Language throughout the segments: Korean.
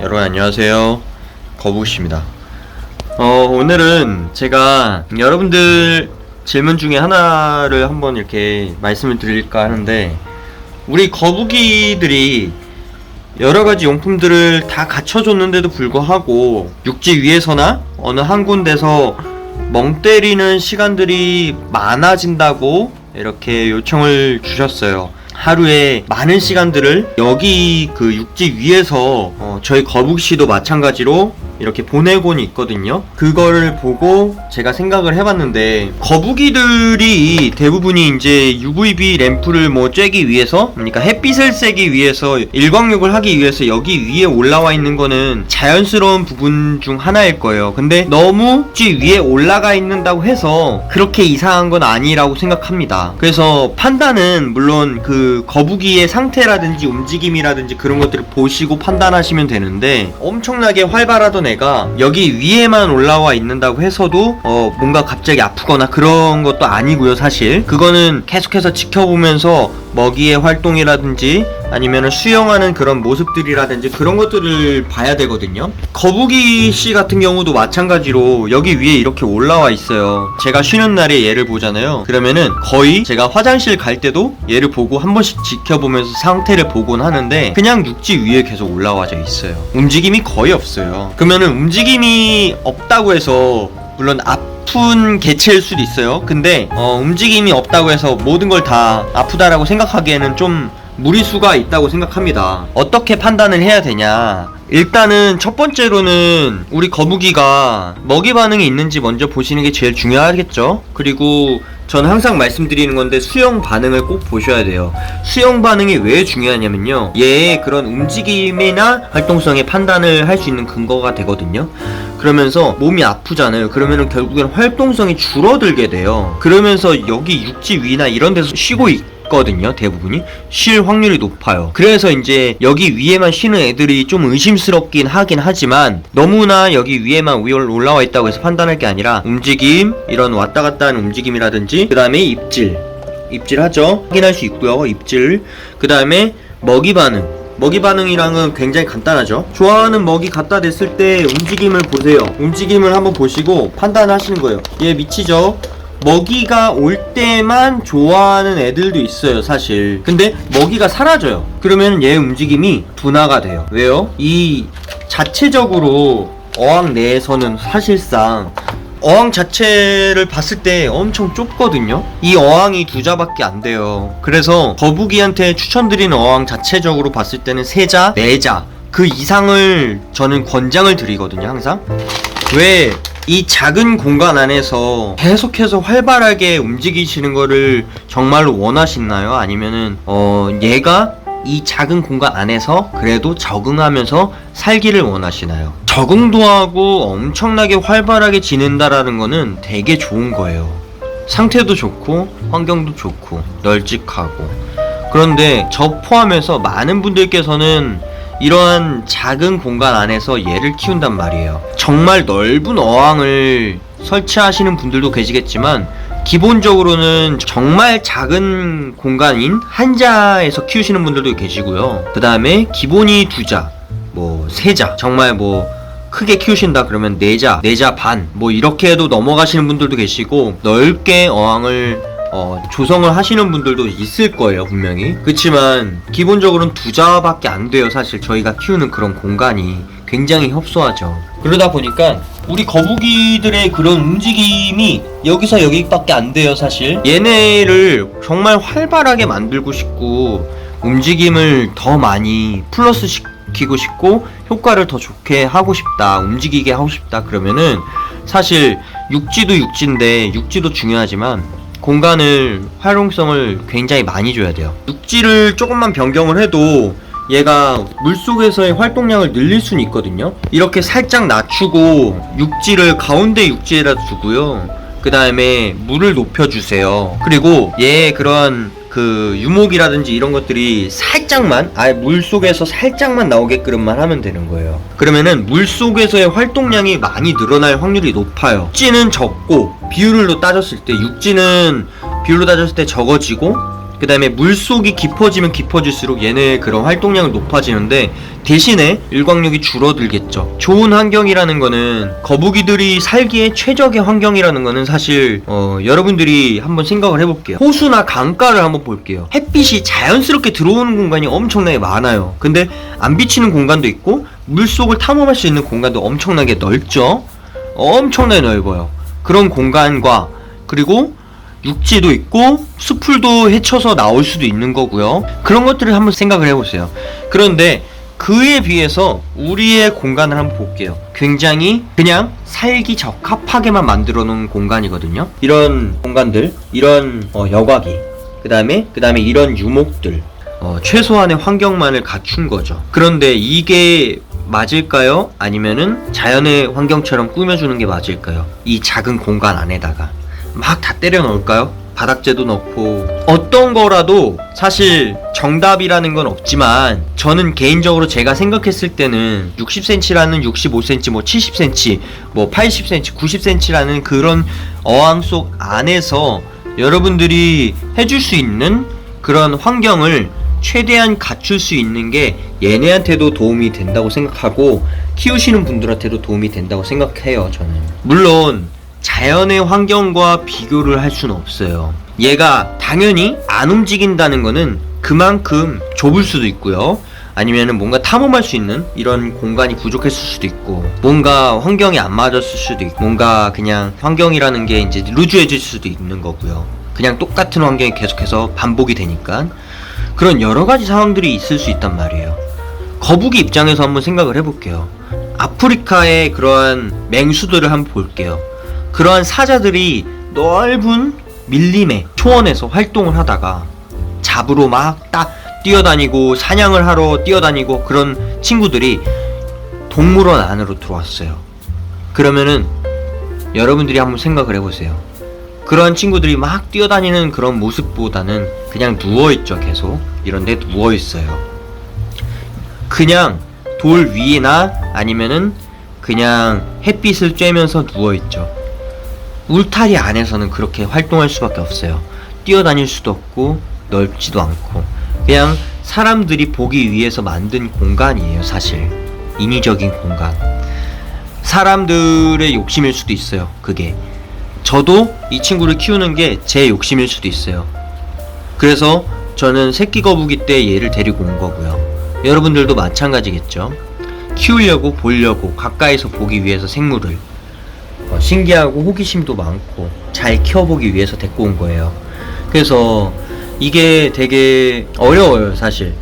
여러분 안녕하세요 거북씨입니다 어, 오늘은 제가 여러분들 질문 중에 하나를 한번 이렇게 말씀을 드릴까 하는데 우리 거북이들이 여러 가지 용품들을 다 갖춰줬는데도 불구하고 육지 위에서나 어느 한 군데서 멍 때리는 시간들이 많아진다고 이렇게 요청을 주셨어요. 하루에 많은 시간들을 여기 그 육지 위에서 어, 저희 거북씨도 마찬가지로 이렇게 보내곤 있거든요. 그거를 보고 제가 생각을 해봤는데 거북이들이 대부분이 이제 UVB 램프를 뭐 쬐기 위해서 그러니까 햇빛을 쐬기 위해서 일광욕을 하기 위해서 여기 위에 올라와 있는 거는 자연스러운 부분 중 하나일 거예요. 근데 너무 육지 위에 올라가 있는다고 해서 그렇게 이상한 건 아니라고 생각합니다. 그래서 판단은 물론 그 거북이의 상태라든지 움직임이라든지 그런 것들을 보시고 판단하시면 되는데 엄청나게 활발하던 애가 여기 위에만 올라와 있는다고 해서도 어 뭔가 갑자기 아프거나 그런 것도 아니고요 사실. 그거는 계속해서 지켜보면서 먹이의 활동이라든지 아니면 수영하는 그런 모습들이라든지 그런 것들을 봐야 되거든요. 거북이 씨 같은 경우도 마찬가지로 여기 위에 이렇게 올라와 있어요. 제가 쉬는 날에 얘를 보잖아요. 그러면은 거의 제가 화장실 갈 때도 얘를 보고 한 번씩 지켜보면서 상태를 보곤 하는데 그냥 육지 위에 계속 올라와져 있어요. 움직임이 거의 없어요. 그러면은 움직임이 없다고 해서 물론 아픈 개체일 수도 있어요. 근데 어, 움직임이 없다고 해서 모든 걸 다 아프다라고 생각하기에는 좀 무리수가 있다고 생각합니다. 어떻게 판단을 해야 되냐? 일단은 첫 번째로는 우리 거북이가 먹이 반응이 있는지 먼저 보시는 게 제일 중요하겠죠. 그리고 저는 항상 말씀드리는 건데 수영 반응을 꼭 보셔야 돼요. 수영 반응이 왜 중요하냐면요. 얘의 그런 움직임이나 활동성의 판단을 할 수 있는 근거가 되거든요. 그러면서 몸이 아프잖아요. 그러면은 결국엔 활동성이 줄어들게 돼요. 그러면서 여기 육지 위나 이런 데서 쉬고 있 거든요. 대부분이 쉴 확률이 높아요. 그래서 이제 여기 위에만 쉬는 애들이 좀 의심스럽긴 하긴 하지만 너무나 여기 위에만 위에 올라와 있다고 해서 판단할 게 아니라 움직임 이런 왔다 갔다 하는 움직임이라든지 그 다음에 입질 입질하죠. 확인할 수 있고요. 입질 그 다음에 먹이 반응 먹이 반응이랑은 굉장히 간단하죠. 좋아하는 먹이 갖다 댔을 때 움직임을 보세요. 움직임을 한번 보시고 판단하시는 거예요. 얘 미치죠? 먹이가 올 때만 좋아하는 애들도 있어요, 사실. 근데 먹이가 사라져요. 그러면 얘 움직임이 둔화가 돼요. 왜요? 이 자체적으로 어항 내에서는 사실상 어항 자체를 봤을 때 엄청 좁거든요. 이 어항이 두 자밖에 안 돼요. 그래서 거북이한테 추천드리는 어항 자체적으로 봤을 때는 세 자, 네 자. 그 이상을 저는 권장을 드리거든요, 항상. 왜 이 작은 공간 안에서 계속해서 활발하게 움직이시는 거를 정말로 원하시나요? 아니면은 어 얘가 이 작은 공간 안에서 그래도 적응하면서 살기를 원하시나요? 적응도 하고 엄청나게 활발하게 지낸다라는 거는 되게 좋은 거예요. 상태도 좋고 환경도 좋고 널찍하고 그런데 저 포함해서 많은 분들께서는 이러한 작은 공간 안에서 얘를 키운단 말이에요. 정말 넓은 어항을 설치하시는 분들도 계시겠지만 기본적으로는 정말 작은 공간인 한자에서 키우시는 분들도 계시고요. 그 다음에 기본이 두 자, 뭐 세 자, 정말 뭐 크게 키우신다 그러면 네 자, 네자 반, 뭐 이렇게 해도 넘어가시는 분들도 계시고 넓게 어항을 어, 조성을 하시는 분들도 있을 거예요, 분명히. 그렇지만 기본적으로는 두 자밖에 안 돼요, 사실 저희가 키우는 그런 공간이 굉장히 협소하죠. 그러다 보니까 우리 거북이들의 그런 움직임이 여기서 여기밖에 안 돼요, 사실. 얘네를 정말 활발하게 만들고 싶고 움직임을 더 많이 플러스 시키고 싶고 효과를 더 좋게 하고 싶다, 움직이게 하고 싶다 그러면은 사실 육지도 육지인데 육지도 중요하지만 공간을 활용성을 굉장히 많이 줘야 돼요. 육지를 조금만 변경을 해도 얘가 물속에서의 활동량을 늘릴 수는 있거든요. 이렇게 살짝 낮추고 육지를 가운데 육지에다 두고요. 그 다음에 물을 높여주세요. 그리고 얘의 그런 그 유목이라든지 이런 것들이 살짝만 아예 물 속에서 살짝만 나오게끔만 하면 되는 거예요. 그러면은 물 속에서의 활동량이 많이 늘어날 확률이 높아요. 육지는 적고 비율로 따졌을 때 육지는 비율로 따졌을 때 적어지고 그 다음에 물속이 깊어지면 깊어질수록 얘네의 그런 활동량은 높아지는데 대신에 일광욕이 줄어들겠죠. 좋은 환경이라는 거는 거북이들이 살기에 최적의 환경이라는 거는 사실 어, 여러분들이 한번 생각을 해볼게요. 호수나 강가를 한번 볼게요. 햇빛이 자연스럽게 들어오는 공간이 엄청나게 많아요. 근데 안 비치는 공간도 있고 물속을 탐험할 수 있는 공간도 엄청나게 넓죠. 엄청나게 넓어요. 그런 공간과 그리고 육지도 있고 수풀도 헤쳐서 나올 수도 있는 거고요. 그런 것들을 한번 생각을 해보세요. 그런데 그에 비해서 우리의 공간을 한번 볼게요. 굉장히 그냥 살기 적합하게만 만들어 놓은 공간이거든요. 이런 공간들, 이런 어, 여과기, 그 다음에 그 다음에 이런 유목들, 어, 최소한의 환경만을 갖춘 거죠. 그런데 이게 맞을까요? 아니면은 자연의 환경처럼 꾸며주는 게 맞을까요? 이 작은 공간 안에다가 막 다 때려 넣을까요? 바닥재도 넣고 어떤 거라도 사실 정답이라는 건 없지만 저는 개인적으로 제가 생각했을 때는 60cm라는 65cm 뭐 70cm 뭐 80cm 90cm라는 그런 어항 속 안에서 여러분들이 해줄 수 있는 그런 환경을 최대한 갖출 수 있는 게 얘네한테도 도움이 된다고 생각하고 키우시는 분들한테도 도움이 된다고 생각해요 저는 물론 자연의 환경과 비교를 할 수는 없어요 얘가 당연히 안 움직인다는 거는 그만큼 좁을 수도 있고요 아니면은 뭔가 탐험할 수 있는 이런 공간이 부족했을 수도 있고 뭔가 환경이 안 맞았을 수도 있고 뭔가 그냥 환경이라는 게 이제 루즈해질 수도 있는 거고요 그냥 똑같은 환경이 계속해서 반복이 되니까 그런 여러 가지 상황들이 있을 수 있단 말이에요. 거북이 입장에서 한번 생각을 해볼게요. 아프리카의 그러한 맹수들을 한번 볼게요. 그러한 사자들이 넓은 밀림의 초원에서 활동을 하다가 잡으러 막딱 뛰어다니고 사냥을 하러 뛰어다니고 그런 친구들이 동물원 안으로 들어왔어요. 그러면은 여러분들이 한번 생각을 해보세요. 그런 친구들이 막 뛰어다니는 그런 모습보다는 그냥 누워있죠, 계속. 이런데 누워있어요. 그냥 돌 위나 아니면은 그냥 햇빛을 쬐면서 누워있죠. 울타리 안에서는 그렇게 활동할 수밖에 없어요. 뛰어다닐 수도 없고 넓지도 않고 그냥 사람들이 보기 위해서 만든 공간이에요, 사실. 인위적인 공간. 사람들의 욕심일 수도 있어요, 그게. 저도 이 친구를 키우는 게 제 욕심일 수도 있어요. 그래서 저는 새끼 거북이 때 얘를 데리고 온 거고요. 여러분들도 마찬가지겠죠. 키우려고 보려고 가까이서 보기 위해서 생물을 어, 신기하고 호기심도 많고 잘 키워보기 위해서 데리고 온 거예요. 그래서 이게 되게 어려워요, 사실.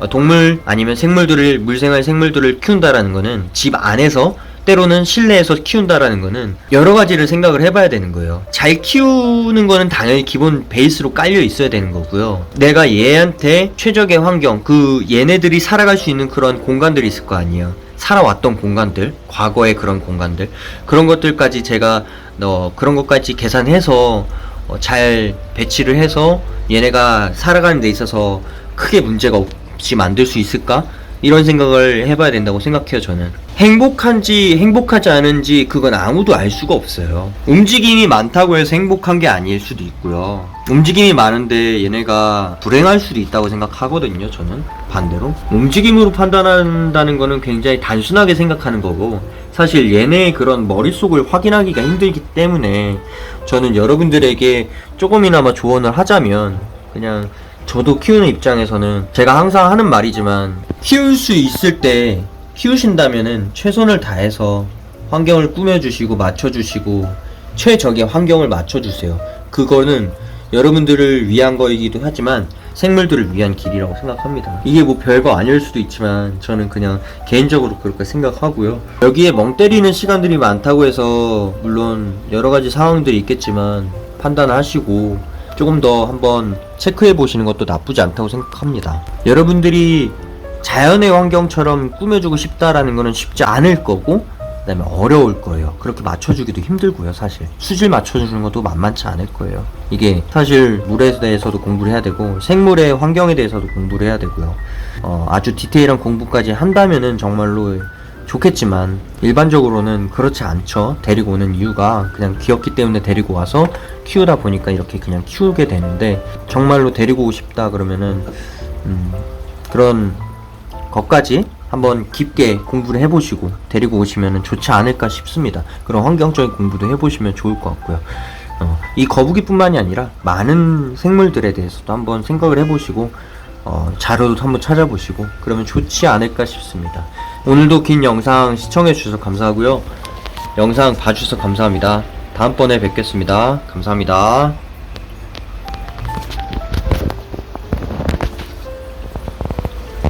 어, 동물 아니면 생물들을 물생활 생물들을 키운다라는 거는 집 안에서 때로는 실내에서 키운다라는 거는 여러 가지를 생각을 해봐야 되는 거예요. 잘 키우는 거는 당연히 기본 베이스로 깔려 있어야 되는 거고요. 내가 얘한테 최적의 환경, 그 얘네들이 살아갈 수 있는 그런 공간들이 있을 거 아니에요. 살아왔던 공간들, 과거의 그런 공간들, 그런 것들까지 제가 어, 그런 것까지 계산해서 어, 잘 배치를 해서 얘네가 살아가는 데 있어서 크게 문제가 없이 만들 수 있을까? 이런 생각을 해봐야 된다고 생각해요, 저는. 행복한지 행복하지 않은지 그건 아무도 알 수가 없어요. 움직임이 많다고 해서 행복한 게 아닐 수도 있고요. 움직임이 많은데 얘네가 불행할 수도 있다고 생각하거든요, 저는. 반대로. 움직임으로 판단한다는 거는 굉장히 단순하게 생각하는 거고, 사실 얘네의 그런 머릿속을 확인하기가 힘들기 때문에 저는 여러분들에게 조금이나마 조언을 하자면 그냥 저도 키우는 입장에서는 제가 항상 하는 말이지만 키울 수 있을 때 키우신다면은 최선을 다해서 환경을 꾸며주시고 맞춰주시고 최적의 환경을 맞춰주세요. 그거는 여러분들을 위한 거이기도 하지만 생물들을 위한 길이라고 생각합니다. 이게 뭐 별거 아닐 수도 있지만 저는 그냥 개인적으로 그렇게 생각하고요. 여기에 멍 때리는 시간들이 많다고 해서 물론 여러 가지 상황들이 있겠지만 판단하시고 조금 더 한번 체크해 보시는 것도 나쁘지 않다고 생각합니다. 여러분들이 자연의 환경처럼 꾸며주고 싶다라는 거는 쉽지 않을 거고 그다음에 어려울 거예요. 그렇게 맞춰주기도 힘들고요, 사실. 수질 맞춰주는 것도 만만치 않을 거예요. 이게 사실 물에 대해서도 공부를 해야 되고 생물의 환경에 대해서도 공부를 해야 되고요. 어, 아주 디테일한 공부까지 한다면은 정말로 좋겠지만 일반적으로는 그렇지 않죠. 데리고 오는 이유가 그냥 귀엽기 때문에 데리고 와서 키우다 보니까 이렇게 그냥 키우게 되는데 정말로 데리고 오고 싶다 그러면은 음, 그런 것까지 한번 깊게 공부를 해보시고 데리고 오시면 좋지 않을까 싶습니다. 그런 환경적인 공부도 해보시면 좋을 것 같고요. 어, 이 거북이뿐만이 아니라 많은 생물들에 대해서도 한번 생각을 해보시고 어, 자료도 한번 찾아보시고 그러면 좋지 않을까 싶습니다. 오늘도 긴 영상 시청해주셔서 감사하고요. 영상 봐주셔서 감사합니다. 다음번에 뵙겠습니다. 감사합니다.